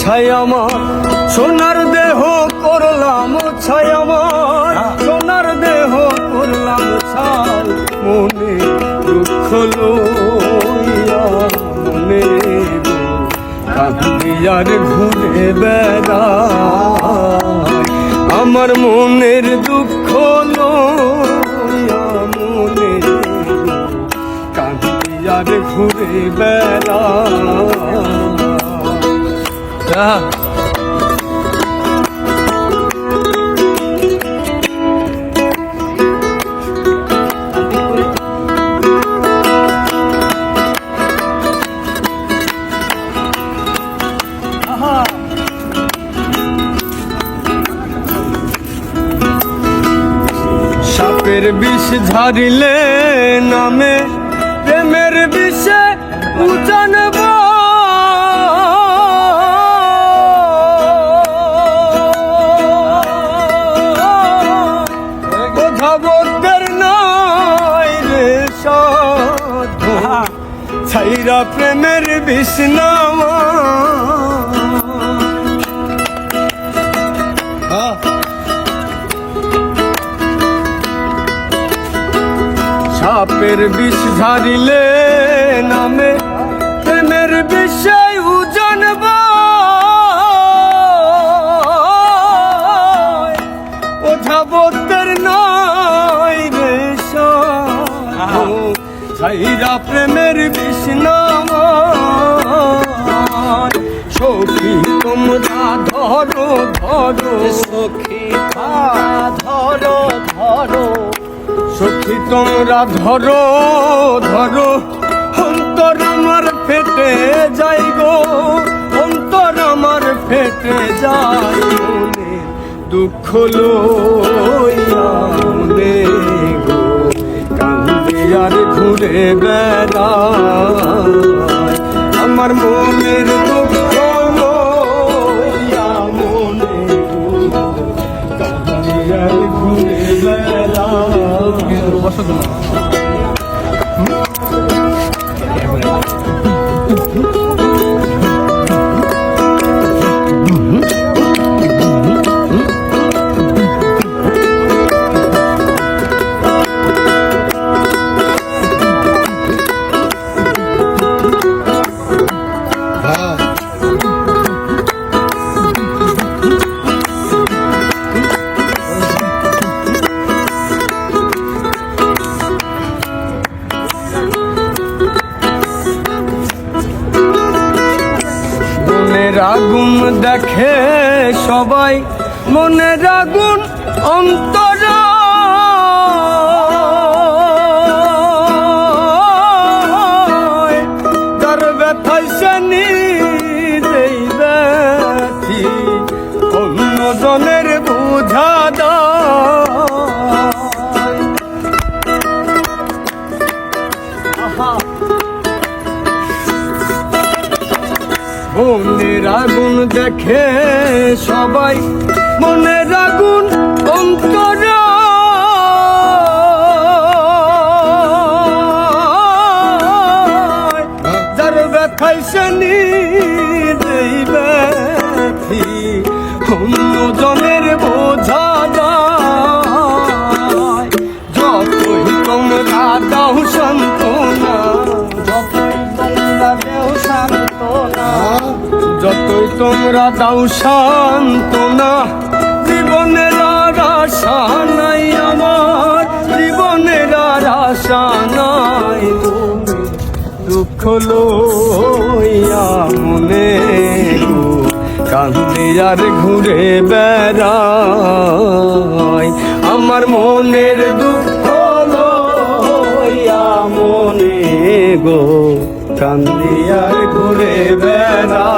ছাই আমার। সোনার দেহ করলাম ছাই আমার। সোনার দেহ করলাম ছাই মনে দুঃখ লইয়া, মনে কাঁদিয়ার ঘুরে বেড়ায়। আমার মনের দুঃখ লইয়া, মনে কাঁদিয়ার ঘুরে বেড়ায়। সাপের বিষ ঝারিলে নামে প্রেমের বিষে উজানব বোঝাবদের নাই রে সাধু। ছাইরা প্রেমের বিষ নামা সাপের বিষ ঝারিলে নামে ছাইরা প্রেমের বিষ নামায় সখী তোমরা ধরো ধরো। সখী ধরো ধরো। সখী তোমরা ধরো ধরো। অন্তর আমার ফেটে যাই গো। অন্তর আমার ফেটে যাই দুঃখ লইয়া ঘুরে বেড়ায় আমার মনের দুঃখ মনে ঘুরে আগুন দেখে সবাই মনের আগুন অন্তর মনের আগুন দেখে সবাই। মনের আগুন অন্তর যতই তোমরা দাও শান্ত না, জীবনের আর আশা নাই আমার, জীবনের আর আশা নাই দুঃখ লইয়া মনে কান্দে আর ঘুরে বেড়াই। আমার মনের দুঃখ লইয়া মনে গো কান্দিয়ার ঘুরে বেড়া